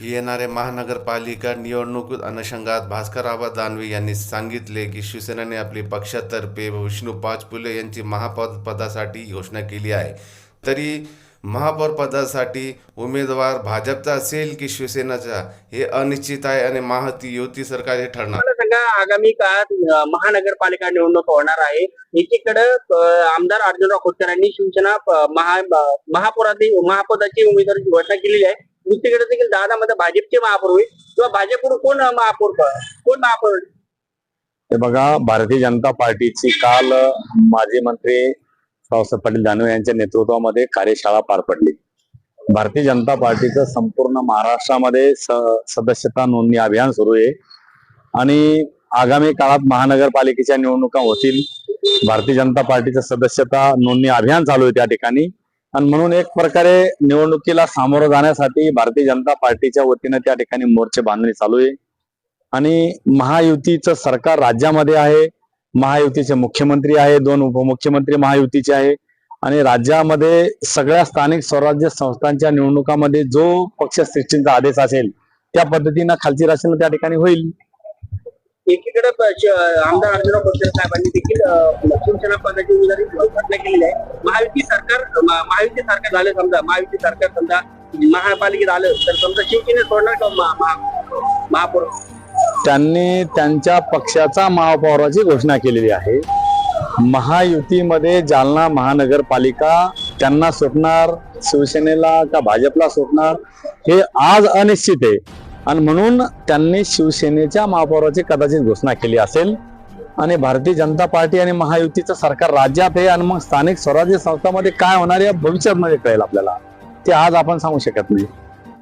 येणाऱ्या महानगरपालिका निवडणूक अनुषंगात भास्कर आबा दानवे यांनी सांगितले की शिवसेनेने आपली पक्षातर्फे विष्णू पाचपुले यांची महापद पदासाठी घोषणा केली आहे. तरी महापौर पदासाठी उमेदवार भाजपचा असेल की शिवसेनाचा हे अनिश्चित आहे आणि महाती युती सरकार हे ठरणार. सांगा आगामी काळात महानगरपालिका निवडणूक होणार आहे. एकीकडे आमदार अर्जुनराव खोतकर यांनी शिवसेना महा महापौरातील महापदाची उमेदवारीची घोषणा केलेली आहे. दुसरीकडे देखील दादामध्ये भाजपचे महापौर होईल. किंवा भाजपकडून कोण महापौर कोण महापौर हे बघा भारतीय जनता पार्टीची काल माजी मंत्री रावसाहेब पाटील दानवे यांच्या नेतृत्वामध्ये कार्यशाळा पार पडली. भारतीय जनता पार्टीचं संपूर्ण महाराष्ट्रामध्ये स- सदस्यता नोंदणी अभियान सुरू आहे. आणि आगामी काळात महानगरपालिकेच्या निवडणुका होतील. भारतीय जनता पार्टीचं सदस्यता नोंदणी अभियान चालू आहे त्या ठिकाणी. आणि म्हणून एक प्रकारे निवडणुकीला सामोरं जाण्यासाठी भारतीय जनता पार्टीच्या वतीनं त्या ठिकाणी मोर्चे बांधणी चालू आहे. आणि महायुतीचं सरकार राज्यामध्ये आहे. महायुतीचे मुख्यमंत्री आहे. दोन उपमुख्यमंत्री महायुतीचे आहे. आणि राज्यामध्ये सगळ्या स्थानिक स्वराज्य संस्थांच्या निवडणुकामध्ये जो पक्ष सृष्टींचा आदेश असेल त्या पद्धतीनं खालची रचना त्या ठिकाणी होईल. एकीकडे आमदार अर्जुनराव साहेबांनी देखील शिवसेना पदाची उमेदवारी घोषणा केलेली आहे. महायुती सारखं झालं समजा महायुती सरकार समजा महापालिकेत आलं तर समजा शिवसेने सोडणार का महापौर? त्यांनी त्यांच्या पक्षाचा महापौराची घोषणा केलेली आहे. महायुतीमध्ये जालना महानगरपालिका त्यांना सुटणार शिवसेनेला का भाजपला सुटणार हे आज अनिश्चित आहे. आणि म्हणून त्यांनी शिवसेनेच्या महापौराची कदाचित घोषणा केली असेल आणि भारतीय जनता पार्टी आणि महायुतीचं सरकार राज्यात आहे आणि मग स्थानिक स्वराज्य संस्थामध्ये काय होणार या भविष्यामध्ये कळेल आपल्याला. ते आज आपण सांगू शकत नाही.